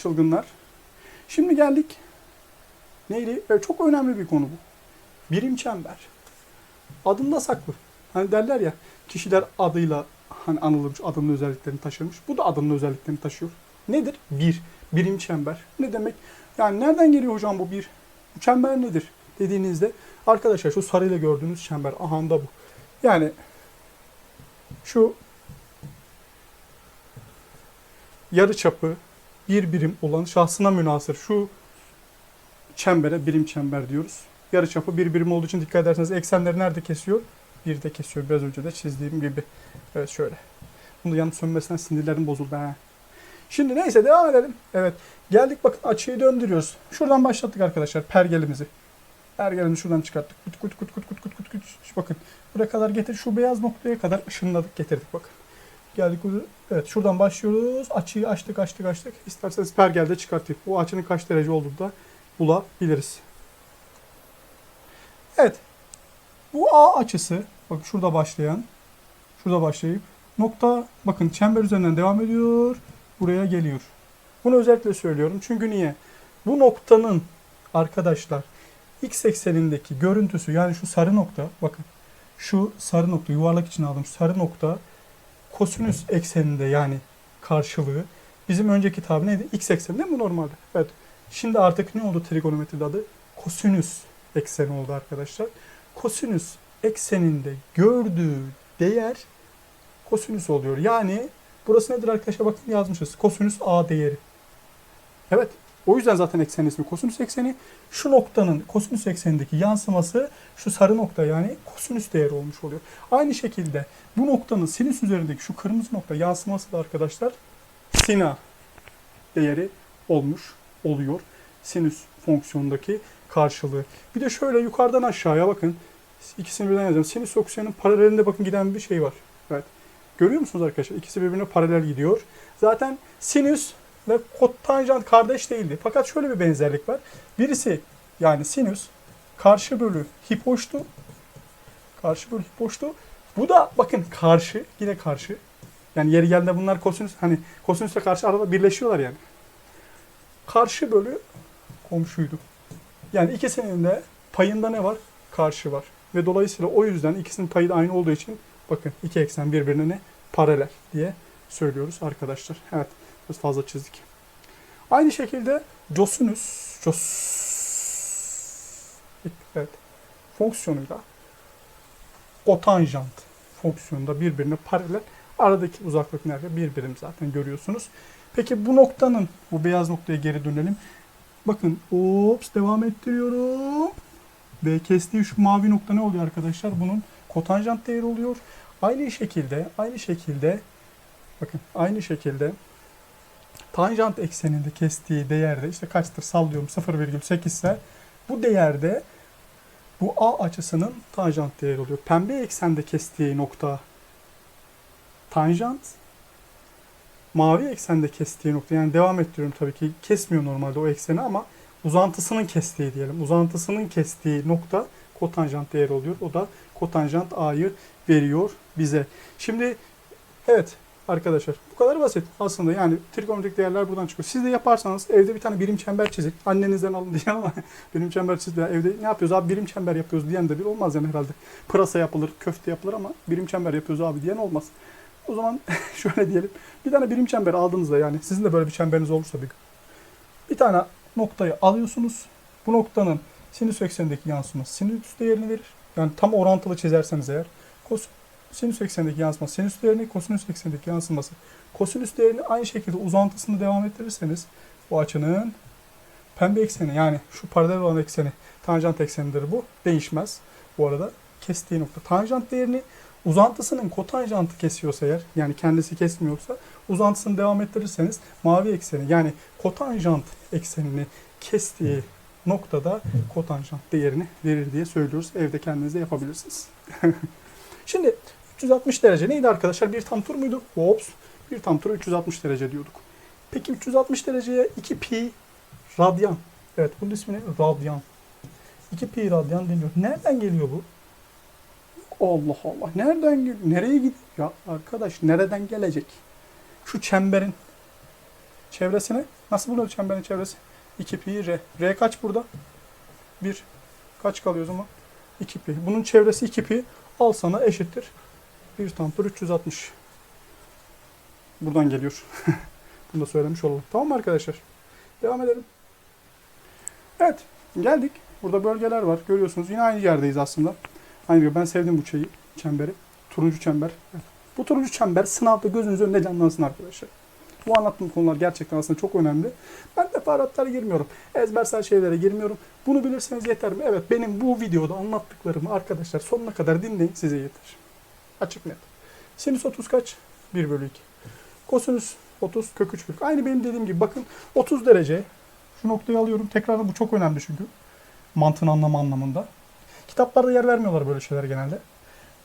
çılgınlar. Şimdi geldik. Neydi? Evet, çok önemli bir konu bu. Birim çember. Adında saklı. Hani derler ya kişiler adıyla hani anılırmış, adının özelliklerini taşırmış. Bu da adının özelliklerini taşıyor. Nedir? Bir. Birim çember. Ne demek? Yani nereden geliyor hocam bu bir? Bu çember nedir? Dediğinizde arkadaşlar şu sarıyla gördüğünüz çember. Aha da bu. Yani şu yarı çapı bir birim olan şahsına münasır şu çembere birim çember diyoruz. Yarı çapı bir birim olduğu için dikkat ederseniz eksenleri nerede kesiyor? Bir de kesiyor. Biraz önce de çizdiğim gibi. Evet şöyle. Bunu yanıp sönmesinden sinirlerim bozuldu. He. Şimdi neyse devam edelim. Evet. Geldik bakın açıyı döndürüyoruz. Şuradan başlattık arkadaşlar pergelimizi. Pergelimizi şuradan çıkarttık. Kut kut kut kut kut kut kut kut. Bakın buraya kadar getir. Şu beyaz noktaya kadar ışınladık getirdik bakın. Geldik. Evet şuradan başlıyoruz. Açıyı açtık açtık açtık. İsterseniz pergelde çıkartayım. Bu açının kaç derece olduğunu da bulabiliriz. Evet. Bu A açısı bakın şurada başlayan şurada başlayıp nokta bakın çember üzerinden devam ediyor. Buraya geliyor. Bunu özellikle söylüyorum. Çünkü niye? Bu noktanın arkadaşlar x eksenindeki görüntüsü yani şu sarı nokta bakın şu sarı nokta yuvarlak için aldım sarı nokta kosinüs ekseninde yani karşılığı bizim önceki tabir neydi? X ekseninde mi normalde? Evet. Şimdi artık ne oldu trigonometride adı? Kosinüs ekseni oldu arkadaşlar. Kosinüs ekseninde gördüğü değer kosinüs oluyor. Yani burası nedir arkadaşlar? Bakın yazmışız. Kosinüs A değeri. Evet. O yüzden zaten eksen ismi kosinüs ekseni. Şu noktanın kosinüs eksenindeki yansıması şu sarı nokta yani kosinüs değeri olmuş oluyor. Aynı şekilde bu noktanın sinüs üzerindeki şu kırmızı nokta yansıması da arkadaşlar sina değeri olmuş oluyor. Sinüs fonksiyonundaki karşılığı. Bir de şöyle yukarıdan aşağıya bakın. İkisini birden yazıyorum. Sinüs fonksiyonunun paralelinde bakın giden bir şey var. Evet. Görüyor musunuz arkadaşlar? İkisi birbirine paralel gidiyor. Zaten sinüs ve kotanjant kardeş değildi. Fakat şöyle bir benzerlik var. Birisi yani sinüs karşı bölü hipoştu. Karşı bölü hipoştu. Bu da bakın karşı yine karşı. Yani yeri geldiğinde bunlar kosinüs hani kosinüsle karşı arada birleşiyorlar yani. Karşı bölü komşuydu. Yani ikisinin de payında ne var? Karşı var. Ve dolayısıyla o yüzden ikisinin payı da aynı olduğu için bakın iki eksen birbirine paralel diye söylüyoruz arkadaşlar. Evet. Biraz fazla çizdik. Aynı şekilde cosinüs cos evet, fonksiyonuyla kotanjant fonksiyonunda birbirine paralel. Aradaki uzaklık nerede? Bir birim zaten görüyorsunuz. Peki bu noktanın, bu beyaz noktaya geri dönelim. Bakın, ops devam ettiriyorum. Ve kestiği şu mavi nokta ne oluyor arkadaşlar? Bunun kotanjant değeri oluyor. Aynı şekilde, aynı şekilde bakın aynı şekilde tanjant ekseninde kestiği değerde işte kaçtır sallıyorum 0,8 ise bu değerde bu A açısının tanjant değeri oluyor. Pembe eksende kestiği nokta tanjant mavi eksende kestiği nokta yani devam ettiriyorum tabii ki kesmiyor normalde o ekseni ama uzantısının kestiği diyelim. Uzantısının kestiği nokta kotanjant değeri oluyor. O da kotanjant A'yı veriyor bize. Şimdi evet arkadaşlar bu kadar basit aslında yani trigonometrik değerler buradan çıkıyor. Siz de yaparsanız evde bir tane birim çember çizin. Annenizden alın diye ama birim çember çizdi. Evde ne yapıyoruz abi birim çember yapıyoruz diyen de bir olmaz yani herhalde. Pırasa yapılır, köfte yapılır ama birim çember yapıyoruz abi diyen olmaz. O zaman şöyle diyelim. Bir tane birim çember aldığınızda yani sizin de böyle bir çemberiniz olursa bir bir tane noktayı alıyorsunuz. Bu noktanın sinüs eksenindeki yansıması sinüs değerini verir. Yani tam orantılı çizerseniz eğer kos, sinüs eksenindeki yansıması sinüs değerini, kosinüs eksenindeki yansıması kosinüs değerini aynı şekilde uzantısını devam ettirirseniz bu açının pembe ekseni yani şu paralel olan ekseni tanjant eksenidir bu. Değişmez. Bu arada kestiği nokta. Tanjant değerini uzantısının kotanjantı kesiyorsa eğer yani kendisi kesmiyorsa uzantısını devam ettirirseniz mavi ekseni yani kotanjant eksenini kestiği noktada kotanjant değerini verir diye söylüyoruz. Evde kendiniz de yapabilirsiniz. Şimdi 360 derece neydi arkadaşlar? Bir tam tur muydu? Ops. Bir tam tur 360 derece diyorduk. Peki 360 dereceye 2 pi radyan. Evet bunun ismi ne? Radyan. 2 pi radyan deniyor. Nereden geliyor bu? Allah Allah. Nereden geliyor? Nereye gidiyor? Ya arkadaş nereden gelecek? Şu çemberin çevresine Nasıl bulunuyor çemberin çevresi? 2 pi r. R kaç burada? 1. Kaç kalıyor o zaman? 2 pi. Bunun çevresi 2 pi. Al sana eşittir. 1 tamdır 360. Buradan geliyor. Bunu da söylemiş olalım. Tamam mı arkadaşlar? Devam edelim. Evet. Geldik. Burada bölgeler var. Görüyorsunuz. Yine aynı yerdeyiz aslında. Aynı yer. Ben sevdim bu şeyi. Çemberi. Turuncu çember. Evet. Bu turuncu çember sınavda gözünüz önünde canlansın arkadaşlar. Bu anlattığım konular gerçekten aslında çok önemli. Ben defaratlara girmiyorum. Ezbersel şeylere girmiyorum. Bunu bilirseniz yeter mi? Evet benim bu videoda anlattıklarımı arkadaşlar sonuna kadar dinleyin size yeter. Açık net. Sinüs 30 kaç? 1 bölü 2. Kosinüs 30 kök 3 bölü. Aynı benim dediğim gibi bakın 30 derece. Şu noktayı alıyorum. Tekrardan bu çok önemli çünkü. Mantığın anlamı anlamında. Kitaplarda yer vermiyorlar böyle şeyler genelde.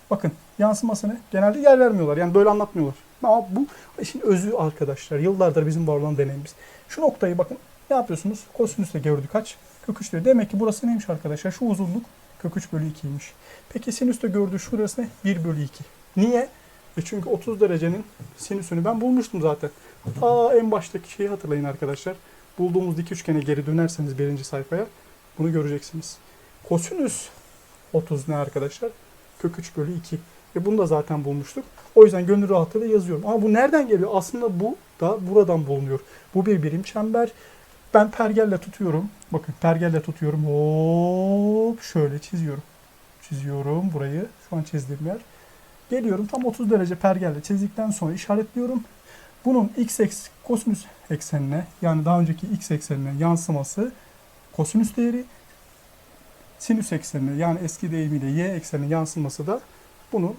Bakın yansımasını genelde yer vermiyorlar. Yani böyle anlatmıyorlar. Ama bu işin özü arkadaşlar. Yıllardır bizim var olan deneyimimiz. Şu noktayı bakın ne yapıyorsunuz? Kosinüsle gördük kaç? Kök 3 diyor. Demek ki burası neymiş arkadaşlar? Şu uzunluk kök 3 bölü 2'ymiş. Peki sinüste gördüğü şurası ne? 1 bölü 2. Niye? E çünkü 30 derecenin sinüsünü ben bulmuştum zaten. Ta en baştaki şeyi hatırlayın arkadaşlar. Bulduğumuz dik üçgene geri dönerseniz birinci sayfaya bunu göreceksiniz. Kosinüs 30 ne arkadaşlar? Kök 3 bölü 2. Ve bunu da zaten bulmuştuk. O yüzden gönül rahatlığıyla yazıyorum. Ama bu nereden geliyor? Aslında bu da buradan bulunuyor. Bu bir birim çember. Ben pergelle tutuyorum. Bakın pergelle tutuyorum. Hop şöyle çiziyorum. Çiziyorum burayı. Şu an çizdiğim yer. Geliyorum tam 30 derece pergelle çizdikten sonra işaretliyorum. Bunun x eks kosinüs eksenine yani daha önceki x eksenine yansıması kosinüs değeri sinüs eksenine yani eski deyimiyle y eksenine yansıması da bunun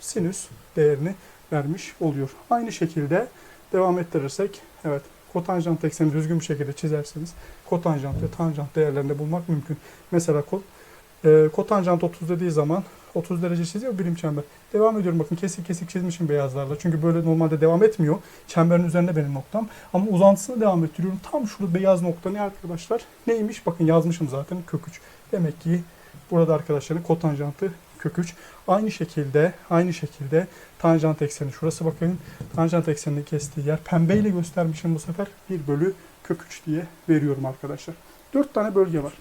sinüs değerini vermiş oluyor. Aynı şekilde devam ettirirsek evet kotanjant ekseni düzgün bir şekilde çizerseniz kotanjant ve tanjant değerlerini bulmak mümkün. Mesela ko, e, kotanjant 30 dediği zaman 30 derece çiziyor birim çember. Devam ediyorum bakın kesik kesik çizmişim beyazlarla. Çünkü böyle normalde devam etmiyor. Çemberin üzerinde benim noktam. Ama uzantısını devam ettiriyorum. Tam şurada beyaz nokta ne arkadaşlar? Neymiş? Bakın yazmışım zaten kök 3. Demek ki burada arkadaşların kotanjantı kök 3. Aynı şekilde aynı şekilde tanjant ekseni şurası bakın. Tanjant eksenini kestiği yer pembeyle göstermişim bu sefer 1 bölü kök 3 diye veriyorum arkadaşlar. 4 tane bölge var.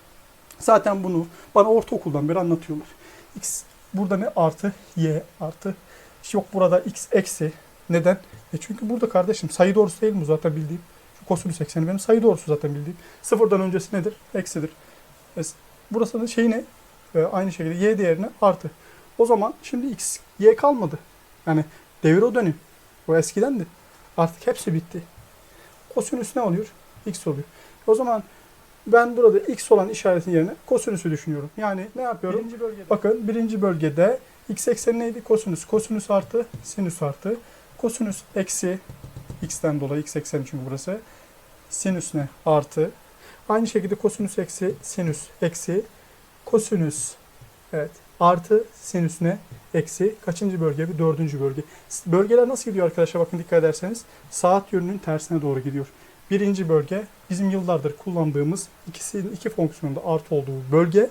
Zaten bunu bana ortaokuldan beri anlatıyorlar. X burada ne artı y artı yok burada x eksi. Neden? E çünkü burada kardeşim sayı doğrusu değil mi zaten bildiğim? Şu kosinüs ekseni benim sayı doğrusu zaten bildiğim. Sıfırdan öncesi nedir? Eksidir. E, burası da şey ne? E, aynı şekilde y değerine artı. O zaman şimdi x, y kalmadı. Yani devir o dönem. O eskidendi. Artık hepsi bitti. Kosinüs ne oluyor? x oluyor. O zaman ben burada x olan işaretin yerine kosinüsü düşünüyorum. Yani ne yapıyorum? Birinci bölgede. Bakın birinci bölgede x ekseni neydi? Kosinüs. Kosinüs artı sinüs artı. Kosinüs eksi x'ten dolayı x ekseni çünkü burası. Sinüs ne? Artı. Aynı şekilde kosinüs eksi sinüs eksi kosinüs evet artı sinüs ne? Eksi kaçıncı bölge? Bir dördüncü bölge. Bölgeler nasıl gidiyor arkadaşlar? Bakın dikkat ederseniz saat yönünün tersine doğru gidiyor. Birinci bölge bizim yıllardır kullandığımız ikisinin iki fonksiyonunda artı olduğu bölge.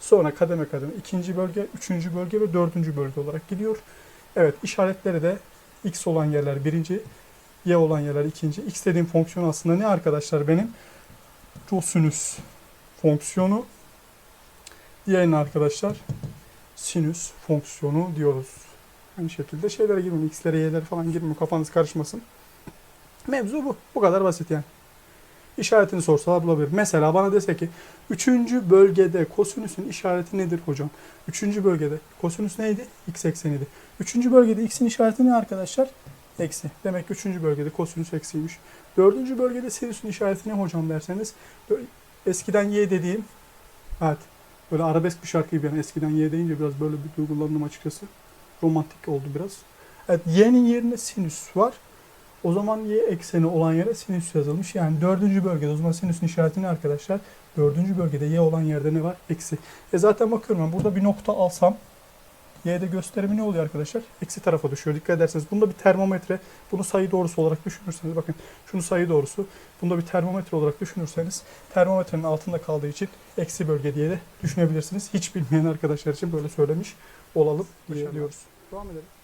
Sonra kademe kademe ikinci bölge, üçüncü bölge ve dördüncü bölge olarak gidiyor. Evet işaretleri de x olan yerler birinci, y olan yerler ikinci. x dediğim fonksiyon aslında ne arkadaşlar benim? Cosinüs fonksiyonu. Diğerine arkadaşlar sinüs fonksiyonu diyoruz. Aynı şekilde şeylere girmeyin. X'lere, y'lere falan girmeyin. Kafanız karışmasın. Mevzu bu. Bu kadar basit yani. İşaretini sorsalar bulabilir. Mesela bana dese ki 3. bölgede kosinüsün işareti nedir hocam? 3. bölgede kosinüs neydi? X ekseniydi. 3. bölgede x'in işareti ne arkadaşlar? Eksi. Demek ki 3. bölgede kosinüs eksiymiş. 4. bölgede sinüsün işareti ne hocam derseniz eskiden y dediğim evet böyle arabesk bir şarkı gibi yani eskiden y deyince biraz böyle bir duygulandım açıkçası. Romantik oldu biraz. Evet y'nin yerine sinüs var. O zaman y ekseni olan yere sinüs yazılmış. Yani dördüncü bölgede o zaman sinüsün işareti ne arkadaşlar? Dördüncü bölgede y olan yerde ne var? Eksi. E zaten bakıyorum ben burada bir nokta alsam y'de gösterimi ne oluyor arkadaşlar? Eksi tarafa düşüyor. Dikkat ederseniz bunda bir termometre, bunu sayı doğrusu olarak düşünürseniz bakın şunu sayı doğrusu, bunda bir termometre olarak düşünürseniz termometrenin altında kaldığı için eksi bölge diye de düşünebilirsiniz. Hiç bilmeyen arkadaşlar için böyle söylemiş olalım diye diyoruz. Devam edelim.